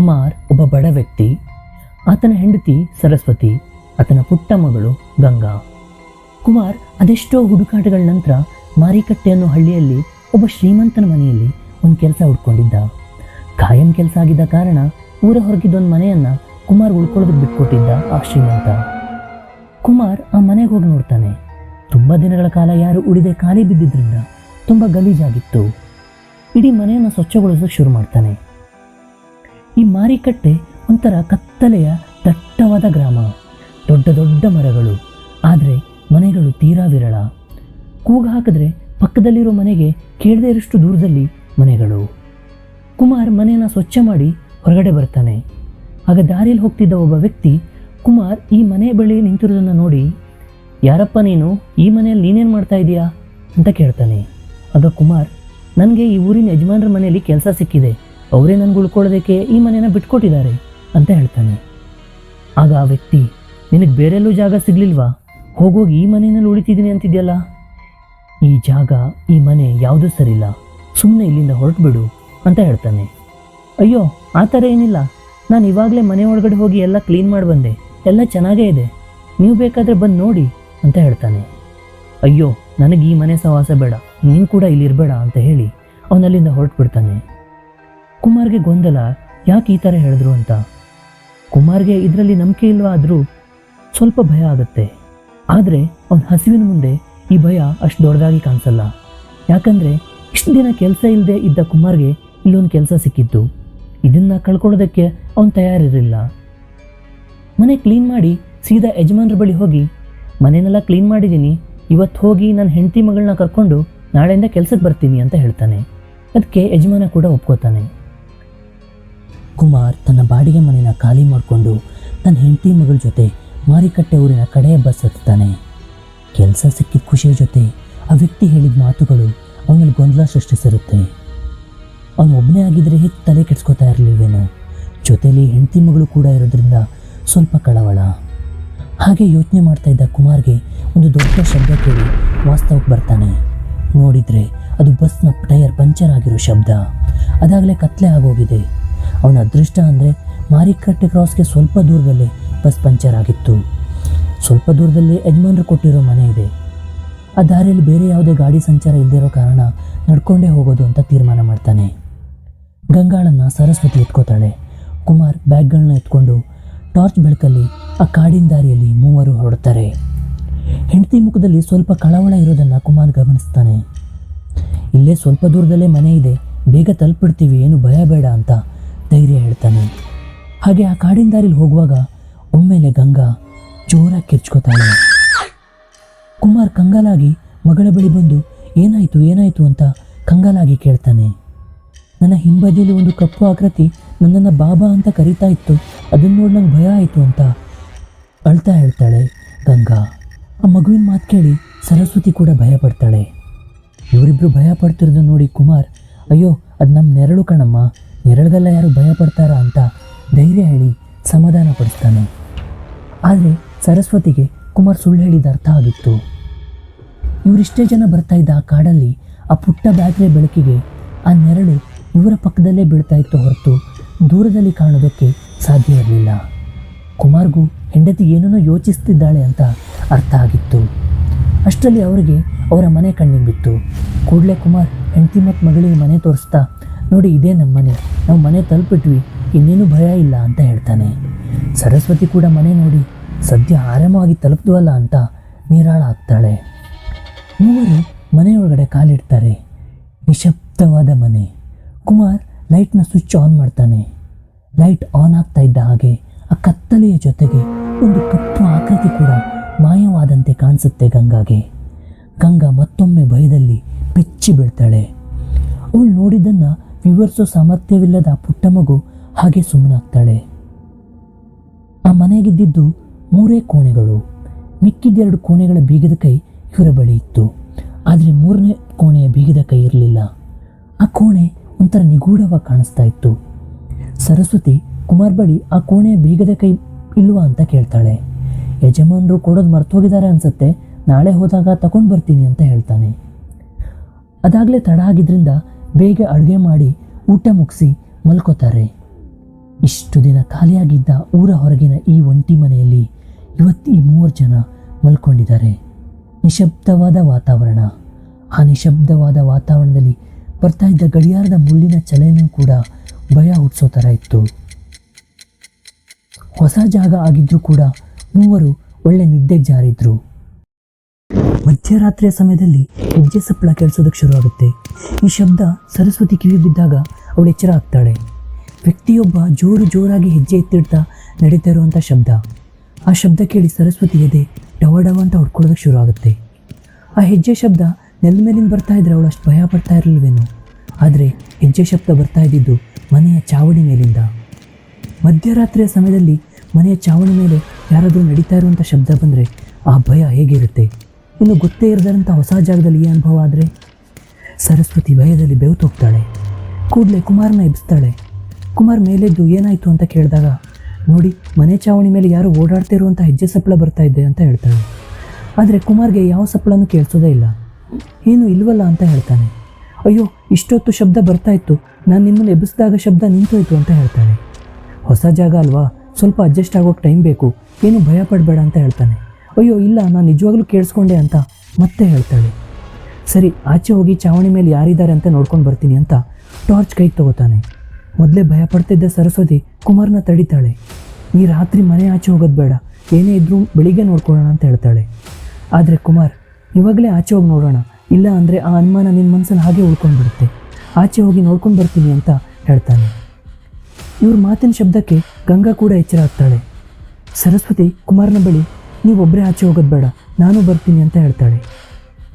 ಕುಮಾರ್ ಒಬ್ಬ ಬಡ ವ್ಯಕ್ತಿ. ಆತನ ಹೆಂಡತಿ ಸರಸ್ವತಿ, ಆತನ ಪುಟ್ಟ ಮಗಳು ಗಂಗಾ. ಕುಮಾರ್ ಅದೆಷ್ಟೋ ಹುಡುಕಾಟಗಳ ನಂತರ ಮಾರಿಕಟ್ಟೆ ಅನ್ನೋ ಹಳ್ಳಿಯಲ್ಲಿ ಒಬ್ಬ ಶ್ರೀಮಂತನ ಮನೆಯಲ್ಲಿ ಒಂದು ಕೆಲಸ ಹುಡ್ಕೊಂಡಿದ್ದ. ಕಾಯಂ ಕೆಲಸ ಆಗಿದ್ದ ಕಾರಣ ಊರ ಹೊರಗಿದ್ದೊಂದು ಮನೆಯನ್ನು ಕುಮಾರ್ ಉಳ್ಕೊಳ್ಳೋದಕ್ಕೆ ಬಿಟ್ಕೊಟ್ಟಿದ್ದ ಆ ಶ್ರೀಮಂತ. ಕುಮಾರ್ ಆ ಮನೆಗೆ ಹೋಗಿ ನೋಡ್ತಾನೆ. ತುಂಬ ದಿನಗಳ ಕಾಲ ಯಾರು ಉಳಿದೆ ಖಾಲಿ ಬಿದ್ದಿದ್ದರಿಂದ ತುಂಬ ಗಲೀಜಾಗಿತ್ತು. ಇಡೀ ಮನೆಯನ್ನು ಸ್ವಚ್ಛಗೊಳಿಸೋಕೆ ಶುರು ಮಾಡ್ತಾನೆ. ಈ ಮಾರಿಕಟ್ಟೆ ಒಂಥರ ಕತ್ತಲೆಯ ದಟ್ಟವಾದ ಗ್ರಾಮ. ದೊಡ್ಡ ದೊಡ್ಡ ಮರಗಳು, ಆದರೆ ಮನೆಗಳು ತೀರಾ ವಿರಳ. ಕೂಗು ಹಾಕಿದ್ರೆ ಪಕ್ಕದಲ್ಲಿರೋ ಮನೆಗೆ ಕೇಳದೇ ಇರಷ್ಟು ದೂರದಲ್ಲಿ ಮನೆಗಳು. ಕುಮಾರ್ ಮನೆಯನ್ನು ಸ್ವಚ್ಛ ಮಾಡಿ ಹೊರಗಡೆ ಬರ್ತಾನೆ. ಆಗ ದಾರಿಯಲ್ಲಿ ಹೋಗ್ತಿದ್ದ ಒಬ್ಬ ವ್ಯಕ್ತಿ, ಕುಮಾರ್, ಈ ಮನೆ ಬಳಿ ನಿಂತಿರೋದನ್ನು ನೋಡಿ. ಯಾರಪ್ಪ ನೀನು? ಈ ಮನೆಯಲ್ಲಿ ನೀನೇನು ಮಾಡ್ತಾ ಇದೀಯಾ? ಅಂತ ಕೇಳ್ತಾನೆ. ಆಗ ಕುಮಾರ್, ನನಗೆ ಈ ಊರಿನ ಯಜಮಾನ್ರ ಮನೆಯಲ್ಲಿ ಕೆಲಸ ಸಿಕ್ಕಿದೆ. ಅವರೇ ನನಗೆ ಉಳ್ಕೊಳ್ಳೋದಕ್ಕೆ ಈ ಮನೆನ ಬಿಟ್ಕೊಟ್ಟಿದ್ದಾರೆ ಅಂತ ಹೇಳ್ತಾನೆ. ಆಗ ಆ ವ್ಯಕ್ತಿ, ನಿನಗೆ ಬೇರೆಲ್ಲೂ ಜಾಗ ಸಿಗ್ಲಿಲ್ವಾ? ಹೋಗೋಗಿ ಈ ಮನೆಯಲ್ಲಿ ಉಳಿತಿದ್ದೀನಿ ಅಂತಿದ್ಯಲ್ಲ? ಈ ಜಾಗ, ಈ ಮನೆ ಯಾವುದೂ ಸರಿಲ್ಲ ಸುಮ್ಮನೆ ಇಲ್ಲಿಂದ ಹೊರಟುಬಿಡು ಅಂತ ಹೇಳ್ತಾನೆ. ಅಯ್ಯೋ, ಆ ಥರ ಏನಿಲ್ಲ. ನಾನು ಇವಾಗಲೇ ಮನೆ ಒಳಗಡೆ ಹೋಗಿ ಎಲ್ಲ ಕ್ಲೀನ್ ಮಾಡಿ ಬಂದೆ. ಎಲ್ಲ ಚೆನ್ನಾಗೇ ಇದೆ. ನೀವು ಬೇಕಾದರೆ ಬಂದು ನೋಡಿ ಅಂತ ಹೇಳ್ತಾನೆ. ಅಯ್ಯೋ, ನನಗೆ ಈ ಮನೆ ಸಹವಾಸ ಬೇಡ. ನೀನು ಕೂಡ ಇಲ್ಲಿರಬೇಡ ಅಂತ ಹೇಳಿ ಅವನಲ್ಲಿಂದ ಹೊರಟುಬಿಡ್ತಾನೆ. ಕುಮಾರ್ಗೆ ಗೊಂದಲ ಯಾಕೆ ಈ ಥರ ಹೇಳಿದ್ರು ಅಂತ? ಕುಮಾರ್ಗೆ ಇದರಲ್ಲಿ ನಂಬಿಕೆ ಇಲ್ವಾ ಆದರೂ ಸ್ವಲ್ಪ ಭಯ ಆಗುತ್ತೆ. ಆದರೆ ಅವನ ಹಸಿವಿನ ಮುಂದೆ ಈ ಭಯ ಅಷ್ಟು ದೊಡ್ಡದಾಗಿ ಕಾಣಿಸಲ್ಲ. ಯಾಕಂದರೆ ಇಷ್ಟು ದಿನ ಕೆಲಸ ಇಲ್ಲದೆ ಇದ್ದ ಕುಮಾರ್ಗೆ ಇಲ್ಲೊಂದು ಕೆಲಸ ಸಿಕ್ಕಿತ್ತು ಇದನ್ನು ಕಳ್ಕೊಳ್ಳೋದಕ್ಕೆ ಅವನು ತಯಾರಿರಲಿಲ್ಲ. ಮನೆ ಕ್ಲೀನ್ ಮಾಡಿ ಸೀದಾ ಯಜಮಾನ್ರ ಬಳಿ ಹೋಗಿ, ಮನೆನೆಲ್ಲ ಕ್ಲೀನ್ ಮಾಡಿದ್ದೀನಿ ಇವತ್ತು ಹೋಗಿ ನನ್ನ ಹೆಂಡತಿ ಮಗಳನ್ನ ಕರ್ಕೊಂಡು ನಾಳೆಯಿಂದ ಕೆಲಸಕ್ಕೆ ಬರ್ತೀನಿ ಅಂತ ಹೇಳ್ತಾನೆ. ಅದಕ್ಕೆ ಯಜಮಾನ ಕೂಡ ಒಪ್ಕೋತಾನೆ. ಕುಮಾರ್ ತನ್ನ ಬಾಡಿಗೆ ಮನೆನ ಖಾಲಿ ಮಾಡಿಕೊಂಡು ತನ್ನ ಹೆಂಡತಿ ಮಗಳ ಜೊತೆ ಮಾರಿಕಟ್ಟೆ ಊರಿನ ಕಡೆಯ ಬಸ್ ಹತ್ತಾನೆ ಕೆಲಸ ಸಿಕ್ಕಿದ ಖುಷಿಯ ಜೊತೆ ಆ ವ್ಯಕ್ತಿ ಹೇಳಿದ ಮಾತುಗಳು ಅವನಲ್ಲಿ ಗೊಂದಲ ಸೃಷ್ಟಿಸಿರುತ್ತೆ. ಅವನು ಒಬ್ಬನೇ ಆಗಿದ್ರೆ ಹೆಚ್ಚು ತಲೆ ಕೆಡಿಸ್ಕೋತಾ ಇರಲಿಲ್ವೇನೋ? ಜೊತೆಯಲ್ಲಿ ಹೆಂಡತಿ ಮಗಳು ಕೂಡ ಇರೋದ್ರಿಂದ ಸ್ವಲ್ಪ ಕಳವಳ. ಹಾಗೆ ಯೋಚನೆ ಮಾಡ್ತಾ ಇದ್ದ ಕುಮಾರ್ಗೆ ಒಂದು ದೊಡ್ಡ ಶಬ್ದ ಕೇಳಿ ವಾಸ್ತವಕ್ಕೆ ಬರ್ತಾನೆ. ನೋಡಿದರೆ ಅದು ಬಸ್ನ ಟೈರ್ ಪಂಚರ್ ಆಗಿರೋ ಶಬ್ದ. ಅದಾಗಲೇ ಕತ್ಲೆ ಆಗೋಗಿದೆ. ಅವನ ಅದೃಷ್ಟ ಅಂದರೆ ಮಾರಿಕಟ್ಟೆ ಕ್ರಾಸ್ಗೆ ಸ್ವಲ್ಪ ದೂರದಲ್ಲೇ ಬಸ್ ಪಂಚರ್ ಆಗಿತ್ತು. ಸ್ವಲ್ಪ ದೂರದಲ್ಲಿ ಯಜಮಾನರು ಕೊಟ್ಟಿರೋ ಮನೆ ಇದೆ. ಆ ದಾರಿಯಲ್ಲಿ ಬೇರೆ ಯಾವುದೇ ಗಾಡಿ ಸಂಚಾರ ಇಲ್ಲದಿರೋ ಕಾರಣ ನಡ್ಕೊಂಡೇ ಹೋಗೋದು ಅಂತ ತೀರ್ಮಾನ ಮಾಡ್ತಾನೆ. ಗಂಗಾಳನ್ನು ಸರಸ್ವತಿ ಎತ್ಕೋತಾಳೆ. ಕುಮಾರ್ ಬ್ಯಾಗ್ಗಳನ್ನ ಎತ್ಕೊಂಡು ಟಾರ್ಚ್ ಬೆಳಕಲ್ಲಿ ಆ ಕಾಡಿನ ದಾರಿಯಲ್ಲಿ ಮೂವರು ಹೊರಡ್ತಾರೆ. ಹೆಂಡತಿ ಮುಖದಲ್ಲಿ ಸ್ವಲ್ಪ ಕಳವಳ ಇರೋದನ್ನು ಕುಮಾರ್ ಗಮನಿಸ್ತಾನೆ. ಇಲ್ಲೇ ಸ್ವಲ್ಪ ದೂರದಲ್ಲೇ ಮನೆ ಇದೆ. ಬೇಗ ತಲುಪಿಡ್ತೀವಿ, ಏನು ಭಯ ಬೇಡ ಅಂತ ಧೈರ್ಯ ಹೇಳ್ತಾನೆ. ಹಾಗೆ ಆ ಕಾಡಿನ ದಾರಿಲಿ ಹೋಗುವಾಗ ಒಮ್ಮೆಲೆ ಗಂಗಾ ಜೋರಾಗಿ ಕಿರ್ಚ್ಕೋತಾಳೆ. ಕುಮಾರ್ ಕಂಗಾಲಾಗಿ ಮಗಳ ಬಳಿ ಬಂದು, ಏನಾಯ್ತು ಏನಾಯ್ತು? ಅಂತ ಕಂಗಾಲಾಗಿ ಕೇಳ್ತಾನೆ. ನನ್ನ ಹಿಂಬದಿಯಲ್ಲಿ ಒಂದು ಕಪ್ಪು ಆಕೃತಿ ನನ್ನನ್ನು ಬಾಬಾ ಅಂತ ಕರೀತಾ ಇತ್ತು. ಅದನ್ನು ನೋಡಿ ನಂಗೆ ಭಯ ಆಯಿತು ಅಂತ ಅಳ್ತಾ ಹೇಳ್ತಾಳೆ ಗಂಗಾ. ಆ ಮಗುವಿನ ಮಾತು ಕೇಳಿ ಸರಸ್ವತಿ ಕೂಡ ಭಯ ಪಡ್ತಾಳೆ. ಇವರಿಬ್ಬರು ಭಯ ಪಡ್ತಿರೋದು ನೋಡಿ ಕುಮಾರ್, ಅಯ್ಯೋ, ಅದು ನಮ್ಮ ನೆರಳು ಕಣಮ್ಮ. ನೆರಳಿಗೆಲ್ಲ ಯಾರು ಭಯ ಪಡ್ತಾರಾ ಅಂತ ಧೈರ್ಯ ಹೇಳಿ ಸಮಾಧಾನ ಪಡಿಸ್ತಾನೆ. ಆದರೆ ಸರಸ್ವತಿಗೆ ಕುಮಾರ್ ಸುಳ್ಳು ಹೇಳಿದ ಅರ್ಥ ಆಗಿತ್ತು. ಇವರಿಷ್ಟೇ ಜನ ಬರ್ತಾ ಇದ್ದ ಆ ಕಾಡಲ್ಲಿ ಆ ಪುಟ್ಟ ಬ್ಯಾಟ್ರಿ ಬೆಳಕಿಗೆ ಆ ನೆರಳು ಇವರ ಪಕ್ಕದಲ್ಲೇ ಬೀಳ್ತಾ ಇತ್ತು ಹೊರತು ದೂರದಲ್ಲಿ ಕಾಣೋದಕ್ಕೆ ಸಾಧ್ಯ ಇರಲಿಲ್ಲ. ಕುಮಾರ್ಗೂ ಹೆಂಡತಿ ಏನನ್ನೋ ಯೋಚಿಸ್ತಿದ್ದಾಳೆ ಅಂತ ಅರ್ಥ ಆಗಿತ್ತು. ಅಷ್ಟರಲ್ಲಿ ಅವರಿಗೆ ಅವರ ಮನೆ ಕಣ್ಣಿಂಬಿತ್ತು. ಕೂಡಲೇ ಕುಮಾರ್ ಹೆಂಡತಿ ಮತ್ತು ಮಗಳಿಗೆ ಮನೆ ತೋರಿಸ್ತಾ ನೋಡಿ, ಇದೇ ನಮ್ಮ ಮನೆ. ನಾವು ಮನೆ ತಲುಪಿಟ್ವಿ. ಇನ್ನೇನು ಭಯ ಇಲ್ಲ ಅಂತ ಹೇಳ್ತಾನೆ. ಸರಸ್ವತಿ ಕೂಡ ಮನೆ ನೋಡಿ, ಸದ್ಯ ಆರಾಮವಾಗಿ ತಲುಪಿದ್ವಲ್ಲ ಅಂತ ನೀರಾಳ ಆಗ್ತಾಳೆ. ಮೂವರು ಮನೆಯೊಳಗಡೆ ಕಾಲಿಡ್ತಾರೆ. ನಿಶಬ್ದವಾದ ಮನೆ. ಕುಮಾರ್ ಲೈಟ್ನ ಸ್ವಿಚ್ ಆನ್ ಮಾಡ್ತಾನೆ. ಲೈಟ್ ಆನ್ ಆಗ್ತಾ ಇದ್ದ ಹಾಗೆ ಆ ಕತ್ತಲೆಯ ಜೊತೆಗೆ ಒಂದು ಕಪ್ಪು ಆಕೃತಿ ಕೂಡ ಮಾಯವಾದಂತೆ ಕಾಣಿಸುತ್ತೆ ಗಂಗಾಗೆ. ಗಂಗಾ ಮತ್ತೊಮ್ಮೆ ಭಯದಲ್ಲಿ ಬೆಚ್ಚಿ ಬೀಳ್ತಾಳೆ. ಅವಳು ನೋಡಿದ್ದನ್ನು ವಿವರಿಸೋ ಸಾಮರ್ಥ್ಯವಿಲ್ಲದ ಪುಟ್ಟ ಮಗು ಹಾಗೆ ಸುಮ್ಮನಾಗ್ತಾಳೆ. ಆ ಮನೆಗಿದ್ದಿದ್ದು ಮೂರೇ ಕೋಣೆಗಳು. ಮಿಕ್ಕಿದ್ದೆರಡು ಕೋಣೆಗಳ ಬೀಗದ ಕೈ ಇವರ ಬಳಿ ಇತ್ತು. ಆದರೆ ಮೂರನೇ ಕೋಣೆಯ ಬೀಗದ ಕೈ ಇರಲಿಲ್ಲ. ಆ ಕೋಣೆ ಒಂಥರ ನಿಗೂಢವಾಗಿ ಕಾಣಿಸ್ತಾ ಇತ್ತು. ಸರಸ್ವತಿ ಕುಮಾರ್ ಬಳಿ ಆ ಕೋಣೆಯ ಬೀಗದ ಕೈ ಇಲ್ವಾ ಅಂತ ಕೇಳ್ತಾಳೆ. ಯಜಮಾನರು ಕೊಡೋದು ಮರ್ತೋಗಿದ್ದಾರೆ ಅನ್ಸುತ್ತೆ. ನಾಳೆ ಹೋದಾಗ ತಗೊಂಡು ಬರ್ತೀನಿ ಅಂತ ಹೇಳ್ತಾನೆ. ಅದಾಗಲೇ ತಡ ಆಗಿದ್ರಿಂದ ಬೇಗ ಅಡುಗೆ ಮಾಡಿ ಊಟ ಮುಗಿಸಿ ಮಲ್ಕೋತಾರೆ. ಇಷ್ಟು ದಿನ ಖಾಲಿಯಾಗಿದ್ದ ಊರ ಹೊರಗಿನ ಈ ಒಂಟಿ ಮನೆಯಲ್ಲಿ ಇವತ್ತು ಈ ಮೂವರು ಜನ ಮಲ್ಕೊಂಡಿದ್ದಾರೆ. ನಿಶಬ್ದವಾದ ವಾತಾವರಣ. ಆ ನಿಶಬ್ದವಾದ ವಾತಾವರಣದಲ್ಲಿ ಬರ್ತಾ ಇದ್ದ ಗಡಿಯಾರದ ಮುಳ್ಳಿನ ಚಲನೆಯೂ ಕೂಡ ಭಯ ಹುಟ್ಟಿಸೋ ಥರ ಇತ್ತು. ಹೊಸ ಜಾಗ ಆಗಿದ್ದರೂ ಕೂಡ ಮೂವರು ಒಳ್ಳೆ ನಿದ್ದೆಗೆ ಜಾರಿದ್ರು. ಮಧ್ಯರಾತ್ರಿಯ ಸಮಯದಲ್ಲಿ ಹೆಜ್ಜೆ ಸಪ್ಪಳ ಕೇಳಿಸೋದಕ್ಕೆ ಶುರುವಾಗುತ್ತೆ. ಈ ಶಬ್ದ ಸರಸ್ವತಿ ಕಿವಿ ಬಿದ್ದಾಗ ಅವಳು ಎಚ್ಚರ ಆಗ್ತಾಳೆ. ವ್ಯಕ್ತಿಯೊಬ್ಬ ಜೋರು ಜೋರಾಗಿ ಹೆಜ್ಜೆ ಎತ್ತಿಡ್ತಾ ನಡೀತಾ ಇರುವಂಥ ಶಬ್ದ. ಆ ಶಬ್ದ ಕೇಳಿ ಸರಸ್ವತಿ ಎದೆ ಡವ ಡವ ಅಂತ ಹೊಡ್ಕೊಳ್ಳೋದಕ್ಕೆ ಶುರು ಆಗುತ್ತೆ ಆ ಹೆಜ್ಜೆ ಶಬ್ದ ನೆಲ ಮೇಲಿಂದ ಬರ್ತಾ ಇದ್ರೆ ಅವಳು ಅಷ್ಟು ಭಯ ಪಡ್ತಾ ಇರಲಿಲ್ವೇನೋ. ಆದರೆ ಹೆಜ್ಜೆ ಶಬ್ದ ಬರ್ತಾ ಇದ್ದಿದ್ದು ಮನೆಯ ಚಾವಣಿ ಮೇಲಿಂದ. ಮಧ್ಯರಾತ್ರಿಯ ಸಮಯದಲ್ಲಿ ಮನೆಯ ಚಾವಣಿ ಮೇಲೆ ಯಾರಾದರೂ ನಡೀತಾ ಇರುವಂಥ ಶಬ್ದ ಬಂದರೆ ಆ ಭಯ ಹೇಗಿರುತ್ತೆ? ಇನ್ನು ಗೊತ್ತೇ ಇರದಂಥ ಹೊಸ ಜಾಗದಲ್ಲಿ ಈ ಅನುಭವ ಆದರೆ ಸರಸ್ವತಿ ಭಯದಲ್ಲಿ ಬೆವ್ತು ಹೋಗ್ತಾಳೆ. ಕೂಡಲೇ ಕುಮಾರನ ಎಬ್ಬಿಸ್ತಾಳೆ ಕುಮಾರ್ ಮೇಲೆದ್ದು ಏನಾಯಿತು ಅಂತ ಕೇಳಿದಾಗ, ನೋಡಿ, ಮನೆ ಚಾವಣಿ ಮೇಲೆ ಯಾರೋ ಓಡಾಡ್ತಾ ಇರುವಂಥ ಹೆಜ್ಜೆ ಸಪ್ಪಳ ಬರ್ತಾ ಇದ್ದೆ ಅಂತ ಹೇಳ್ತಾಳೆ. ಆದರೆ ಕುಮಾರ್ಗೆ ಯಾವ ಸಪ್ಪಳನೂ ಕೇಳಿಸೋದೇ ಇಲ್ಲ. ಏನು ಇಲ್ವಲ್ಲ ಅಂತ ಹೇಳ್ತಾನೆ. ಅಯ್ಯೋ, ಇಷ್ಟೊತ್ತು ಶಬ್ದ ಬರ್ತಾ ಇತ್ತು. ನಾನು ನಿಮ್ಮನ್ನು ಎಬ್ಬಿಸಿದಾಗ ಶಬ್ದ ನಿಂತೋಯ್ತು ಅಂತ ಹೇಳ್ತಾಳೆ. ಹೊಸ ಜಾಗ ಅಲ್ವಾ? ಸ್ವಲ್ಪ ಅಡ್ಜಸ್ಟ್ ಆಗೋಕ್ಕೆ ಟೈಮ್ ಬೇಕು. ಏನು ಭಯ ಪಡಬೇಡ ಅಂತ ಹೇಳ್ತಾನೆ. ಅಯ್ಯೋ, ಇಲ್ಲ, ನಾನು ನಿಜವಾಗ್ಲೂ ಕೇಳಿಸ್ಕೊಂಡೆ ಅಂತ ಮತ್ತೆ ಹೇಳ್ತಾಳೆ. ಸರಿ, ಆಚೆ ಹೋಗಿ ಚಾವಣಿ ಮೇಲೆ ಯಾರಿದ್ದಾರೆ ಅಂತ ನೋಡ್ಕೊಂಡು ಬರ್ತೀನಿ ಅಂತ ಟಾರ್ಚ್ ಕೈಗೆ ತಗೋತಾನೆ. ಮೊದಲೇ ಭಯ ಪಡ್ತಿದ್ದ ಸರಸ್ವತಿ ಕುಮಾರ್ನ ತಡಿತಾಳೆ. ಈ ರಾತ್ರಿ ಮನೆ ಆಚೆ ಹೋಗೋದು ಬೇಡ, ಏನೇ ಇದ್ರೂ ಬೆಳಿಗ್ಗೆ ನೋಡ್ಕೊಳ್ಳೋಣ ಅಂತ ಹೇಳ್ತಾಳೆ. ಆದರೆ ಕುಮಾರ್, ಇವಾಗಲೇ ಆಚೆ ಹೋಗಿ ನೋಡೋಣ, ಇಲ್ಲ ಅಂದರೆ ಆ ಅನುಮಾನ ನಿನ್ನ ಮನಸ್ಸಲ್ಲಿ ಹಾಗೆ ಉಳ್ಕೊಂಡ್ಬಿಡುತ್ತೆ ಆಚೆ ಹೋಗಿ ನೋಡ್ಕೊಂಡು ಬರ್ತೀನಿ ಅಂತ ಹೇಳ್ತಾನೆ. ಇವ್ರ ಮಾತಿನ ಶಬ್ದಕ್ಕೆ ಗಂಗಾ ಕೂಡ ಎಚ್ಚರ ಆಗ್ತಾಳೆ. ಸರಸ್ವತಿ ಕುಮಾರನ ಬಳಿ ನೀವೊಬ್ಬರೇ ಆಚೆ ಹೋಗೋದು ಬೇಡ. ನಾನು ಬರ್ತೀನಿ ಅಂತ ಹೇಳ್ತಾಳೆ.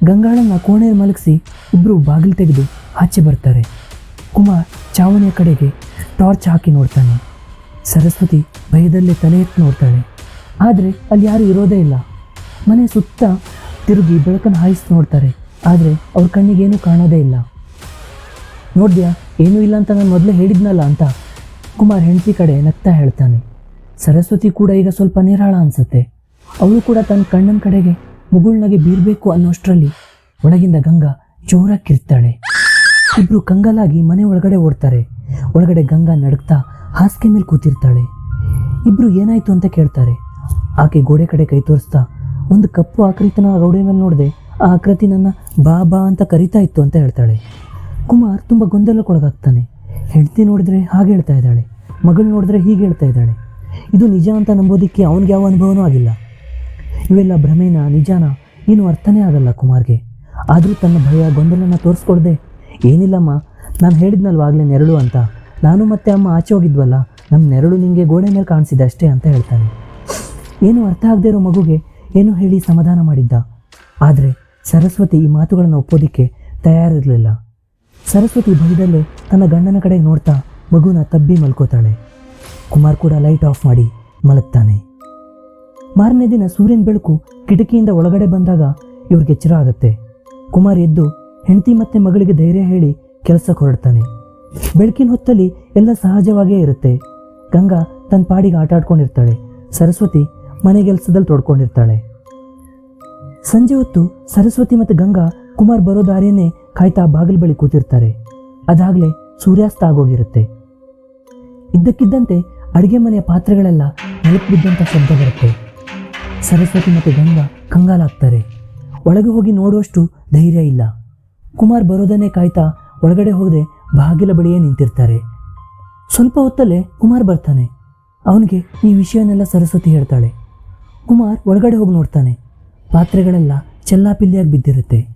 ಗಂಗಾಳನ್ನ ಕೋಣೆಯಲ್ಲಿ ಮಲಗಿಸಿ ಇಬ್ಬರು ಬಾಗಿಲು ತೆಗೆದು ಆಚೆ ಬರ್ತಾರೆ. ಕುಮಾರ್ ಚಾವಣಿಯ ಕಡೆಗೆ ಟಾರ್ಚ್ ಹಾಕಿ ನೋಡ್ತಾನೆ. ಸರಸ್ವತಿ ಭಯದಲ್ಲೇ ತಲೆ ಎತ್ತಿ ನೋಡ್ತಾಳೆ. ಆದರೆ ಅಲ್ಲಿ ಯಾರೂ ಇರೋದೇ ಇಲ್ಲ. ಮನೆ ಸುತ್ತ ತಿರುಗಿ ಬೆಳಕನ್ನು ಹಾಯಿಸಿ ನೋಡ್ತಾರೆ. ಆದರೆ ಅವ್ರ ಕಣ್ಣಿಗೇನೂ ಕಾಣೋದೇ ಇಲ್ಲ. ನೋಡ್ದ್ಯಾ, ಏನೂ ಇಲ್ಲ ಅಂತ ನಾನು ಮೊದಲೇ ಹೇಳಿದ್ನಲ್ಲ ಅಂತ ಕುಮಾರ್ ಹೆಂಡತಿ ಕಡೆ ನಗ್ತಾ ಹೇಳ್ತಾನೆ. ಸರಸ್ವತಿ ಕೂಡ ಈಗ ಸ್ವಲ್ಪ ನಿರಾಳ ಅನ್ಸುತ್ತೆ. ಅವಳು ಕೂಡ ತನ್ನ ಕಣ್ಣನ ಕಡೆಗೆ ಮುಗುಳ್ನಾಗೆ ಬೀರಬೇಕು ಅನ್ನೋಷ್ಟರಲ್ಲಿ ಒಳಗಿಂದ ಗಂಗಾ ಜೋರಾಗಿರ್ತಾಳೆ. ಇಬ್ರು ಕಂಗಾಲಾಗಿ ಮನೆ ಒಳಗಡೆ ಓಡ್ತಾರೆ. ಒಳಗಡೆ ಗಂಗಾ ನಡುಕ್ತಾ ಹಾಸಿಗೆ ಮೇಲೆ ಕೂತಿರ್ತಾಳೆ. ಇಬ್ರು ಏನಾಯ್ತು ಅಂತ ಕೇಳ್ತಾರೆ. ಆಕೆ ಗೋಡೆ ಕಡೆ ಕೈ ತೋರಿಸ್ತಾ ಒಂದು ಕಪ್ಪು ಆಕೃತಿನ ಗೌಡೆ ಮೇಲೆ ನೋಡಿದೆ, ಆ ಆಕೃತಿ ನನ್ನ ಬಾ ಬಾ ಅಂತ ಕರಿತಾ ಇತ್ತು ಅಂತ ಹೇಳ್ತಾಳೆ. ಕುಮಾರ್ ತುಂಬ ಗೊಂದಲಕ್ಕೊಳಗಾಗ್ತಾನೆ. ಹೆಂಡತಿ ನೋಡಿದ್ರೆ ಹಾಗೆ ಹೇಳ್ತಾ ಇದ್ದಾಳೆ. ಮಗಳು ನೋಡಿದ್ರೆ ಹೀಗೆ ಹೇಳ್ತಾ ಇದ್ದಾಳೆ. ಇದು ನಿಜ ಅಂತ ನಂಬೋದಕ್ಕೆ ಅವನಿಗೆ ಯಾವ ಅನುಭವನೂ ಆಗಿಲ್ಲ. ಇವೆಲ್ಲ ಭ್ರಮೇನ, ನಿಜಾನ? ಏನು ಅರ್ಥನೇ ಆಗಲ್ಲ ಕುಮಾರ್ಗೆ. ಆದರೂ ತನ್ನ ಭಯ ಗೊಂದಲನ ತೋರಿಸ್ಕೊಡ್ದೆ ಏನಿಲ್ಲಮ್ಮ, ನಾನು ಹೇಳಿದ್ನಲ್ವಾಗಲೇ ನೆರಳು ಅಂತ? ನಾನು ಮತ್ತೆ ಅಮ್ಮ ಆಚೆ ಹೋಗಿದ್ವಲ್ಲ ನಮ್ಮ ನೆರಳು ನಿಮಗೆ ಗೋಡೆ ಮೇಲೆ ಕಾಣಿಸಿದೆ ಅಷ್ಟೇ ಅಂತ ಹೇಳ್ತಾನೆ. ಏನು ಅರ್ಥ ಆಗದೆ ಇರೋ ಮಗುಗೆ ಏನು ಹೇಳಿ ಸಮಾಧಾನ ಮಾಡಿದ್ದ? ಆದರೆ ಸರಸ್ವತಿ ಈ ಮಾತುಗಳನ್ನು ಒಪ್ಪೋದಿಕ್ಕೆ ತಯಾರಿರಲಿಲ್ಲ. ಸರಸ್ವತಿ ಭಯದಲ್ಲೇ ತನ್ನ ಗಂಡನ ಕಡೆಗೆ ನೋಡ್ತಾ ಮಗುನ ತಬ್ಬಿ ಮಲ್ಕೋತಾಳೆ. ಕುಮಾರ್ ಕೂಡ ಲೈಟ್ ಆಫ್ ಮಾಡಿ ಮಲಗ್ತಾನೆ. ಮಾರನೇ ದಿನ ಸೂರ್ಯನ ಬೆಳಕು ಕಿಟಕಿಯಿಂದ ಒಳಗಡೆ ಬಂದಾಗ ಇವ್ರಿಗೆ ಎಚ್ಚರ ಆಗುತ್ತೆ. ಕುಮಾರ್ ಎದ್ದು ಹೆಂಡತಿ ಮತ್ತೆ ಮಗಳಿಗೆ ಧೈರ್ಯ ಹೇಳಿ ಕೆಲಸಕ್ಕೆ ಹೊರಡ್ತಾನೆ. ಬೆಳಕಿನ ಹೊತ್ತಲ್ಲಿ ಎಲ್ಲ ಸಹಜವಾಗೇ ಇರುತ್ತೆ. ಗಂಗಾ ತನ್ನ ಪಾಡಿಗೆ ಆಟ ಆಡ್ಕೊಂಡಿರ್ತಾಳೆ. ಸರಸ್ವತಿ ಮನೆ ಕೆಲಸದಲ್ಲಿ ತೊಡ್ಕೊಂಡಿರ್ತಾಳೆ. ಸಂಜೆ ಹೊತ್ತು ಸರಸ್ವತಿ ಮತ್ತು ಗಂಗಾ ಕುಮಾರ್ ಬರೋ ದಾರಿಯನ್ನೇ ಕಾಯ್ತಾ ಬಾಗಿಲು ಬಳಿ ಕೂತಿರ್ತಾರೆ. ಅದಾಗಲೇ ಸೂರ್ಯಾಸ್ತ ಆಗೋಗಿರುತ್ತೆ. ಇದ್ದಕ್ಕಿದ್ದಂತೆ ಅಡುಗೆ ಮನೆಯ ಪಾತ್ರೆಗಳೆಲ್ಲ ನೆಲಕ್ಕೆ ಬಿದ್ದಂಥ ಶಬ್ದ ಬರುತ್ತೆ. ಸರಸ್ವತಿ ಮತ್ತು ಗಂಗಾ ಕಂಗಾಲಾಗ್ತಾರೆ. ಒಳಗೆ ಹೋಗಿ ನೋಡುವಷ್ಟು ಧೈರ್ಯ ಇಲ್ಲ. ಕುಮಾರ್ ಬರೋದನ್ನೇ ಕಾಯ್ತಾ ಒಳಗಡೆ ಹೋಗದೆ ಬಾಗಿಲ ಬಳಿಯೇ ನಿಂತಿರ್ತಾರೆ. ಸ್ವಲ್ಪ ಹೊತ್ತಲ್ಲೇ ಕುಮಾರ್ ಬರ್ತಾನೆ. ಅವನಿಗೆ ಈ ವಿಷಯನೆಲ್ಲ ಸರಸ್ವತಿ ಹೇಳ್ತಾಳೆ. ಕುಮಾರ್ ಒಳಗಡೆ ಹೋಗಿ ನೋಡ್ತಾನೆ. ಪಾತ್ರೆಗಳೆಲ್ಲ ಚೆಲ್ಲಾಪಿಲ್ಲಿಯಾಗಿ ಬಿದ್ದಿರುತ್ತೆ.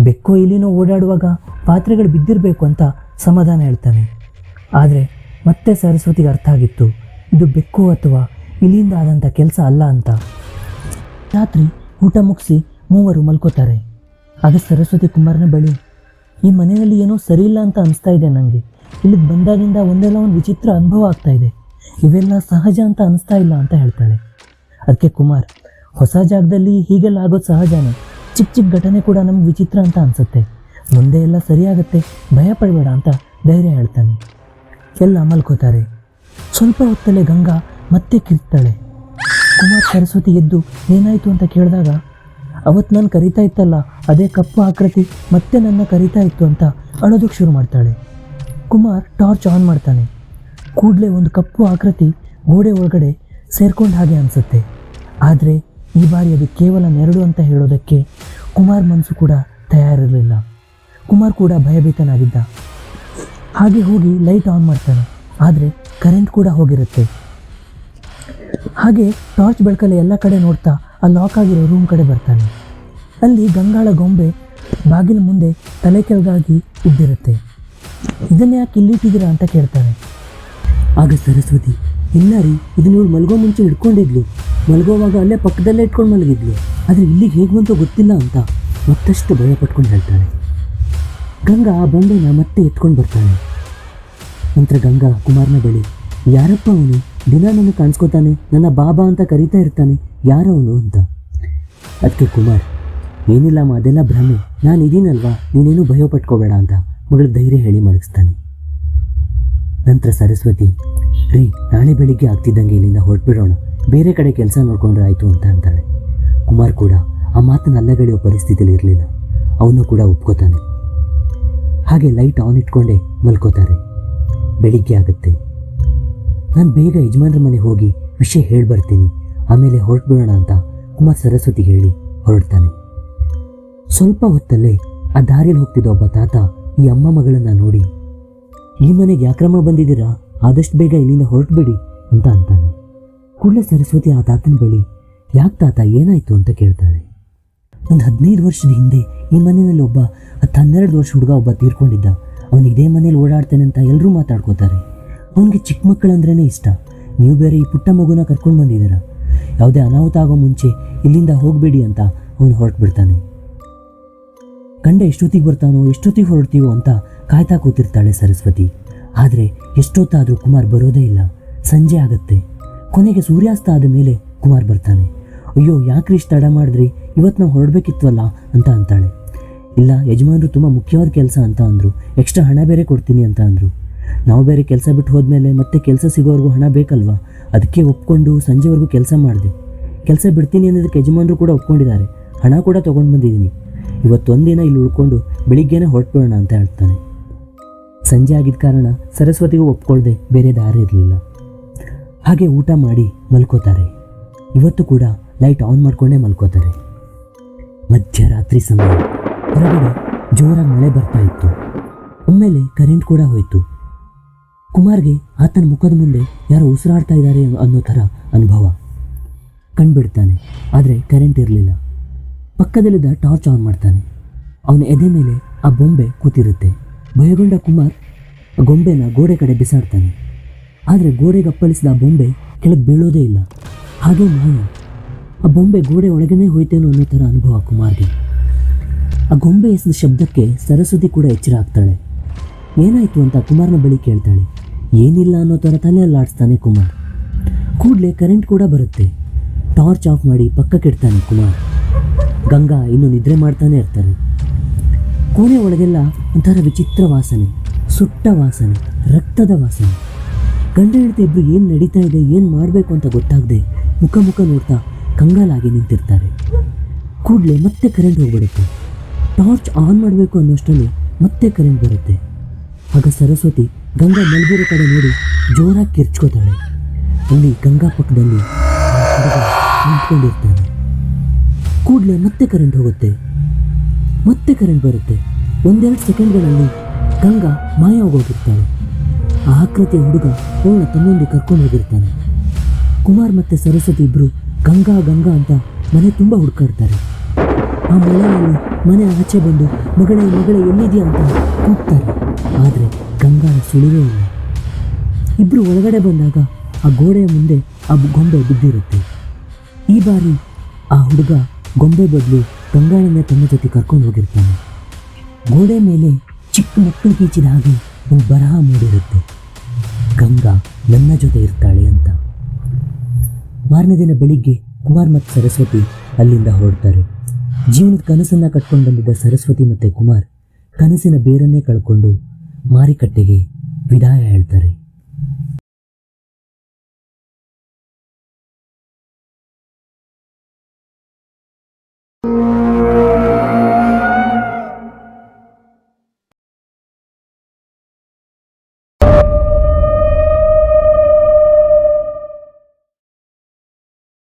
ಬೆಕ್ಕೋ ಇಲ್ಲಿನೋ ಓಡಾಡುವಾಗ ಪಾತ್ರೆಗಳು ಬಿದ್ದಿರಬೇಕು ಅಂತ ಸಮಾಧಾನ ಹೇಳ್ತಾನೆ. ಆದರೆ ಮತ್ತೆ ಸರಸ್ವತಿಗೆ ಅರ್ಥ ಆಗಿತ್ತು. ಇದು ಬೆಕ್ಕು ಅಥವಾ ಇಲಿಯಿಂದ ಆದಂಥ ಕೆಲಸ ಅಲ್ಲ ಅಂತ. ರಾತ್ರಿ ಊಟ ಮುಗಿಸಿ ಮೂವರು ಮಲ್ಕೋತಾರೆ. ಆಗ ಸರಸ್ವತಿ ಕುಮಾರನ ಬಳಿ, ಈ ಮನೆಯಲ್ಲಿ ಏನೋ ಸರಿಯಿಲ್ಲ ಇಲ್ಲ ಅಂತ ಅನಿಸ್ತಾ ಇದೆ ನನಗೆ ಇಲ್ಲಿಗೆ ಬಂದಾಗಿಂದ ಒಂದೆಲ್ಲ ಒಂದು ವಿಚಿತ್ರ ಅನುಭವ ಆಗ್ತಾ ಇದೆ. ಇವೆಲ್ಲ ಸಹಜ ಅಂತ ಅನಿಸ್ತಾ ಇಲ್ಲ ಅಂತ ಹೇಳ್ತಾಳೆ. ಅದಕ್ಕೆ ಕುಮಾರ್, ಹೊಸ ಜಾಗದಲ್ಲಿ ಹೀಗೆಲ್ಲ ಆಗೋದು ಸಹಜನೇ. ಚಿಕ್ಕ ಚಿಕ್ಕ ಘಟನೆ ಕೂಡ ನಮ್ಗೆ ವಿಚಿತ್ರ ಅಂತ ಅನಿಸುತ್ತೆ. ಮುಂದೆ ಎಲ್ಲ ಸರಿಯಾಗುತ್ತೆ, ಭಯ ಪಡಬೇಡ ಅಂತ ಧೈರ್ಯ ಹೇಳ್ತಾನೆ. ಎಲ್ಲ ಮಲ್ಕೋತಾರೆ. ಸ್ವಲ್ಪ ಹೊತ್ತಲ್ಲೇ ಗಂಗಾ ಮತ್ತೆ ಕಿರ್ತಾಳೆ. ಕುಮಾರ್ ಸರಸ್ವತಿ ಎದ್ದು, ಏನಾಯಿತು ಅಂತ ಕೇಳಿದಾಗ ಅವತ್ತು ನಾನು ಕರಿತಾ ಇತ್ತಲ್ಲ, ಅದೇ ಕಪ್ಪು ಆಕೃತಿ, ಮತ್ತೆ ನನ್ನ ಕರಿತಾ ಇತ್ತು ಅಂತ ಅಳೋದಕ್ಕೆ ಶುರು ಮಾಡ್ತಾಳೆ. ಕುಮಾರ್ ಟಾರ್ಚ್ ಆನ್ ಮಾಡ್ತಾನೆ. ಕೂಡಲೇ ಒಂದು ಕಪ್ಪು ಆಕೃತಿ ಗೋಡೆ ಒಳಗಡೆ ಸೇರ್ಕೊಂಡ ಹಾಗೆ ಅನಿಸುತ್ತೆ. ಆದರೆ, ಈ ಬಾರಿ ಅದು ಕೇವಲ ನೆರಳು ಅಂತ ಹೇಳೋದಕ್ಕೆ ಕುಮಾರ್ ಮನಸ್ಸು ಕೂಡ ತಯಾರಿರಲಿಲ್ಲ. ಕುಮಾರ್ ಕೂಡ ಭಯಭೀತನಾಗಿದ್ದ. ಹಾಗೆ ಹೋಗಿ ಲೈಟ್ ಆನ್ ಮಾಡ್ತಾನೆ. ಆದರೆ ಕರೆಂಟ್ ಕೂಡ ಹೋಗಿರುತ್ತೆ. ಹಾಗೆ ಟಾರ್ಚ್ ಬೆಳಕಲ್ಲಿ ಎಲ್ಲ ಕಡೆ ನೋಡ್ತಾ ಆ ಲಾಕ್ ಆಗಿರೋ ರೂಮ್ ಕಡೆ ಬರ್ತಾನೆ. ಅಲ್ಲಿ ಗಂಗಾಳ ಗೊಂಬೆ ಬಾಗಿಲ ಮುಂದೆ ತಲೆ ಕೆಳಗಾಗಿ ಇದ್ದಿರುತ್ತೆ ಇದನ್ನ ಯಾಕೆ ಇಲ್ಲಿಟ್ಟಿದ್ದೀರಾ ಅಂತ ಕೇಳ್ತಾನೆ ಆಗ ಸರಸ್ವತಿ, ಇಲ್ಲ ರೀ ಇದನ್ನ ಇವಳು ಮಲಗೋ ಮುಂಚೆ ಹಿಡ್ಕೊಂಡಿದ್ಲು. ಮಲಗೋವಾಗ ಅಲ್ಲೇ ಪಕ್ಕದಲ್ಲೇ ಇಟ್ಕೊಂಡು ಮಲಗಿದ್ಲು. ಆದರೆ ಇಲ್ಲಿಗೆ ಹೇಗೆ ಬಂತೋ ಗೊತ್ತಿಲ್ಲ ಅಂತ ಮತ್ತಷ್ಟು ಭಯ ಪಟ್ಕೊಂಡು ಹೇಳ್ತಾನೆ. ಗಂಗಾ ಆ ಬೊಂಬೆನ ಮತ್ತೆ ಎತ್ಕೊಂಡು ಬರ್ತಾನೆ. ನಂತರ ಗಂಗಾ ಕುಮಾರನ ಬಳಿ, ಯಾರಪ್ಪ ಅವನು? ದಿನ ನನಗೆ ಕಾಣಿಸ್ಕೊತಾನೆ, ನನ್ನ ಬಾಬಾ ಅಂತ ಕರೀತಾ ಇರ್ತಾನೆ ಯಾರವನು ಅಂತ? ಅದಕ್ಕೆ ಕುಮಾರ್ ಏನಿಲ್ಲ ಅಮ್ಮ ಅದೆಲ್ಲ ಭ್ರಮೆ. ನಾನು ಇದೀನಲ್ವಾ? ನೀನೇನು ಭಯ ಪಟ್ಕೋಬೇಡ ಅಂತ. ಮಗಳು ಧೈರ್ಯ ಹೇಳಿ ಮಲಗಿಸ್ತಾನೆ. ನಂತರ ಸರಸ್ವತಿ, ರೀ, ನಾಳೆ ಬೆಳಿಗ್ಗೆ ಆಗ್ತಿದ್ದಂಗೆ ಇಲ್ಲಿಂದ ಹೊರಟ್ಬಿಡೋಣ. ಬೇರೆ ಕಡೆ ಕೆಲಸ ನೋಡ್ಕೊಂಡ್ರೆ ಆಯಿತು ಅಂತ ಅಂತಾಳೆ. ಕುಮಾರ್ ಕೂಡ ಆ ಮಾತನ್ನು ಅಲ್ಲಗಳೆಯೋ ಪರಿಸ್ಥಿತಿಯಲ್ಲಿ ಇರಲಿಲ್ಲ. ಅವನು ಕೂಡ ಒಪ್ಕೋತಾನೆ. ಹಾಗೆ ಲೈಟ್ ಆನ್ ಇಟ್ಕೊಂಡೇ ಮಲ್ಕೋತಾರೆ. ಬೆಳಿಗ್ಗೆ ಆಗುತ್ತೆ. ನಾನು ಬೇಗ ಯಜಮಾನ್ರ ಮನೆ ಹೋಗಿ ವಿಷಯ ಹೇಳಿ ಬರ್ತೀನಿ. ಆಮೇಲೆ ಹೊರಟ್ಬಿಡೋಣ ಅಂತ ಕುಮಾರ್ ಸರಸ್ವತಿ ಹೇಳಿ ಹೊರಡ್ತಾನೆ. ಸ್ವಲ್ಪ ಹೊತ್ತಲ್ಲೇ ಆ ದಾರಿಯಲ್ಲಿ ಹೋಗ್ತಿದ್ದ ಒಬ್ಬ ತಾತ ಈ ಅಮ್ಮ ಮಗಳನ್ನ ನೋಡಿ, ಈ ಮನೆಗೆ ಯಾಕ್ರಮ ಬಂದಿದ್ದೀರಾ? ಆದಷ್ಟು ಬೇಗ ಇಲ್ಲಿಂದ ಹೊರಟ್ಬಿಡಿ ಅಂತ ಅಂತಾನೆ. ಕೂಡಲೇ ಸರಸ್ವತಿ ಆ ತಾತನ ಬಳಿ, ಯಾಕೆ ತಾತ, ಏನಾಯಿತು? ಅಂತ ಕೇಳ್ತಾಳೆ. ಒಂದು ಹದಿನೈದು ವರ್ಷದ ಹಿಂದೆ ಈ ಮನೆಯಲ್ಲಿ ಒಬ್ಬ ಹತ್ತು ಹನ್ನೆರಡು ವರ್ಷ ಹುಡುಗ ಒಬ್ಬ ತೀರ್ಕೊಂಡಿದ್ದ. ಅವನು ಇದೇ ಮನೇಲಿ ಓಡಾಡ್ತಾನೆ ಅಂತ ಎಲ್ಲರೂ ಮಾತಾಡ್ಕೋತಾರೆ. ಅವನಿಗೆ ಚಿಕ್ಕ ಮಕ್ಕಳಂದ್ರೇ ಇಷ್ಟ. ನೀವು ಬೇರೆ ಈ ಪುಟ್ಟ ಮಗುನ ಕರ್ಕೊಂಡು ಬಂದಿದ್ದೀರಾ. ಯಾವುದೇ ಅನಾಹುತ ಆಗೋ ಮುಂಚೆ ಇಲ್ಲಿಂದ ಹೋಗಬೇಡಿ ಅಂತ ಅವನು ಹೊರಟ್ಬಿಡ್ತಾನೆ. ಗಂಡ ಎಷ್ಟೊತ್ತಿಗೆ ಬರ್ತಾನೋ, ಎಷ್ಟೊತ್ತಿಗೆ ಹೊರಡ್ತೀವೋ ಅಂತ ಕಾಯ್ತಾ ಕೂತಿರ್ತಾಳೆ ಸರಸ್ವತಿ. ಆದರೆ ಎಷ್ಟೊತ್ತಾದರೂ ಕುಮಾರ್ ಬರೋದೇ ಇಲ್ಲ. ಸಂಜೆ ಆಗುತ್ತೆ. ಕೊನೆಗೆ ಸೂರ್ಯಾಸ್ತ ಆದ ಮೇಲೆ ಕುಮಾರ್ ಬರ್ತಾನೆ. ಅಯ್ಯೋ ಯಾಕೆ ಇಷ್ಟು ತಡ ಮಾಡಿದ್ರಿ? ಇವತ್ತು ನಾವು ಹೊರಡ್ಬೇಕಿತ್ವಲ್ಲ ಅಂತ ಅಂತಾಳೆ. ಇಲ್ಲ, ಯಜಮಾನರು ತುಂಬ ಮುಖ್ಯವಾದ ಕೆಲಸ ಅಂತ ಅಂದರು. ಎಕ್ಸ್ಟ್ರಾ ಹಣ ಬೇರೆ ಕೊಡ್ತೀನಿ ಅಂತ ಅಂದರು. ನಾವು ಬೇರೆ ಕೆಲಸ ಬಿಟ್ಟು ಹೋದ್ಮೇಲೆ ಮತ್ತೆ ಕೆಲಸ ಸಿಗೋವರೆಗೂ ಹಣ ಬೇಕಲ್ವಾ? ಅದಕ್ಕೆ ಒಪ್ಕೊಂಡು ಸಂಜೆವರೆಗೂ ಕೆಲಸ ಮಾಡಿದೆ. ಕೆಲಸ ಬಿಡ್ತೀನಿ ಅನ್ನೋದಕ್ಕೆ ಯಜಮಾನರು ಕೂಡ ಒಪ್ಕೊಂಡಿದ್ದಾರೆ. ಹಣ ಕೂಡ ತೊಗೊಂಡು ಬಂದಿದ್ದೀನಿ. ಇವತ್ತೊಂದಿನ ಇಲ್ಲಿ ಉಳ್ಕೊಂಡು ಬೆಳಿಗ್ಗೆನೇ ಹೊರಟ್ಬಿಡೋಣ ಅಂತ ಹೇಳ್ತಾನೆ. ಸಂಜೆ ಆಗಿದ್ದ ಕಾರಣ ಸರಸ್ವತಿಗೂ ಒಪ್ಕೊಳ್ದೆ ಬೇರೆ ದಾರಿ ಇರಲಿಲ್ಲ. ಹಾಗೆ ಊಟ ಮಾಡಿ ಮಲ್ಕೋತಾರೆ. ಇವತ್ತು ಕೂಡ ಲೈಟ್ ಆನ್ ಮಾಡ್ಕೊಂಡೇ ಮಲ್ಕೋತಾರೆ. ಮಧ್ಯರಾತ್ರಿ ಸಮಯ. ಹೊರಗಡೆ ಜೋರಾಗಿ ಮಳೆ ಬರ್ತಾ ಇತ್ತು. ಒಮ್ಮೆಲೆ ಕರೆಂಟ್ ಕೂಡ ಹೋಯಿತು. ಕುಮಾರ್ಗೆ ಆತನ ಮುಖದ ಮುಂದೆ ಯಾರೋ ಉಸಿರಾಡ್ತಾ ಇದ್ದಾರೆ ಅನ್ನೋ ಥರ ಅನುಭವ. ಕಂಡುಬಿಡ್ತಾನೆ ಆದರೆ ಕರೆಂಟ್ ಇರಲಿಲ್ಲ. ಪಕ್ಕದಲ್ಲಿದ್ದ ಟಾರ್ಚ್ ಆನ್ ಮಾಡ್ತಾನೆ. ಅವನ ಎದೆ ಮೇಲೆ ಆ ಬೊಂಬೆ ಕೂತಿರುತ್ತೆ. ಭಯಗೊಂಡ ಕುಮಾರ್ ಗೊಂಬೆನ ಗೋಡೆ ಕಡೆ ಬಿಸಾಡ್ತಾನೆ. ಆದರೆ ಗೋಡೆಗೆ ಅಪ್ಪಳಿಸಿದ ಆ ಬೊಂಬೆ ಕೆಳಗೆ ಬೀಳೋದೇ ಇಲ್ಲ. ಹಾಗೆ ಮಾಯ ಆ ಬೊಂಬೆ ಗೋಡೆ ಒಳಗೇನೆ ಹೋಯ್ತೇನೋ ಅನ್ನೋ ಥರ ಅನುಭವ ಕುಮಾರ್ಗೆ. ಆ ಗೊಂಬೆ ಎಸೆದ ಶಬ್ದಕ್ಕೆ ಸರಸ್ವತಿ ಕೂಡ ಎಚ್ಚರ ಆಗ್ತಾಳೆ. ಏನಾಯಿತು ಅಂತ ಕುಮಾರ್ನ ಬಳಿ ಕೇಳ್ತಾಳೆ. ಏನಿಲ್ಲ ಅನ್ನೋ ಥರ ತಲೆಯಲ್ಲಾಡಿಸ್ತಾನೆ ಕುಮಾರ್. ಕೂಡಲೇ ಕರೆಂಟ್ ಕೂಡ ಬರುತ್ತೆ. ಟಾರ್ಚ್ ಆಫ್ ಮಾಡಿ ಪಕ್ಕಕ್ಕಿಡ್ತಾನೆ ಕುಮಾರ್. ಗಂಗಾ ಇನ್ನು ನಿದ್ರೆ ಮಾಡ್ತಾನೆ ಇರ್ತಾರೆ ಕೋಣೆ ಒಳಗೆಲ್ಲ ಒಂಥರ ವಿಚಿತ್ರ ವಾಸನೆ, ಸುಟ್ಟ ವಾಸನೆ, ರಕ್ತದ ವಾಸನೆ. ಗಂಡ ಹೆಂಡತಿ ಇಬ್ಬರು ಏನು ನಡೀತಾ ಇದೆ, ಏನು ಮಾಡಬೇಕು ಅಂತ ಗೊತ್ತಾಗದೆ ಮುಖ ಮುಖ ನೋಡ್ತಾ ಕಂಗಾಲಾಗಿ ನಿಂತಿರ್ತಾರೆ. ಕೂಡಲೇ ಮತ್ತೆ ಕರೆಂಟ್ ಹೋಗ್ಬಿಡುತ್ತೆ. ಟಾರ್ಚ್ ಆನ್ ಮಾಡಬೇಕು ಅನ್ನೋಷ್ಟರಲ್ಲಿ ಮತ್ತೆ ಕರೆಂಟ್ ಬರುತ್ತೆ. ಆಗ ಸರಸ್ವತಿ ಗಂಗಾ ಮಲ್ಗಿರೋ ಕಡೆ ನೋಡಿ ಜೋರಾಗಿ ಕಿರ್ಚ್ಕೋತಾಳೆ. ಅಲ್ಲಿ ಗಂಗಾ ಪಕ್ಕದಲ್ಲಿ ನಿಂತ್ಕೊಂಡಿರ್ತಾನೆ. ಕೂಡಲೇ ಮತ್ತೆ ಕರೆಂಟ್ ಹೋಗುತ್ತೆ. ಮತ್ತೆ ಕರೆಂಟ್ ಬರುತ್ತೆ. ಒಂದೆರಡು ಸೆಕೆಂಡ್ಗಳಲ್ಲಿ ಗಂಗಾ ಮಾಯ ಹೋಗಿರ್ತಾಳೆ ಆ ಆಕೃತಿಯ ಹುಡುಗ ಅವಳ ತನ್ನೊಂದಿಗೆ ಕರ್ಕೊಂಡು ಹೋಗಿರ್ತಾನೆ. ಕುಮಾರ್ ಮತ್ತೆ ಸರಸ್ವತಿ ಇಬ್ಬರು ಗಂಗಾ ಗಂಗಾ ಅಂತ ಮನೆ ತುಂಬ ಹುಡ್ಕಾಡ್ತಾರೆ. ಆ ಮಳೆಯಲ್ಲಿ ಮನೆ ಆಚೆ ಬಂದು ಮಗಳೇ ಮಗಳೇ ಎಲ್ಲಿದೆಯಾ ಅಂತ ಕೂಗ್ತಾರೆ. ಆದರೆ ಗಂಗಾಳ ಸುಳಿವೇ ಇಲ್ಲ. ಇಬ್ರು ಒಳಗಡೆ ಬಂದಾಗ ಆ ಗೋಡೆಯ ಮುಂದೆ ಆ ಗೊಂಬೆ ಬಿದ್ದಿರುತ್ತೆ. ಈ ಬಾರಿ ಆ ಹುಡುಗ ಗೊಂಬೆ ಬದಲು ಗಂಗಾಳನ್ನ ತನ್ನ ಜೊತೆ ಕರ್ಕೊಂಡು ಹೋಗಿರ್ತಾನೆ. ಗೋಡೆ ಮೇಲೆ ಚಿಕ್ಕ ಮಕ್ಕಳು ಕೀಚಿದ ಹಾಗೆ ಒಂದು ಬರಹ ಮೂಡಿರುತ್ತೆ. ಗಂಗಾ ನನ್ನ ಜೊತೆ ಇರ್ತಾಳೆ ಅಂತ. ಮಾರನೇ ದಿನ ಬೆಳಿಗ್ಗೆ ಕುಮಾರ್ ಮತ್ತು ಸರಸ್ವತಿ ಅಲ್ಲಿಂದ ಹೊರಡ್ತಾರೆ. ಜೀವನದ ಕನಸನ್ನ ಕಟ್ಕೊಂಡು ಬಂದಿದ್ದ ಸರಸ್ವತಿ ಮತ್ತು ಕುಮಾರ್ ಕನಸಿನ ಬೇರನ್ನೇ ಕಳ್ಕೊಂಡು ಮಾರಿಕಟ್ಟೆಗೆ ವಿದಾಯ ಹೇಳ್ತಾರೆ.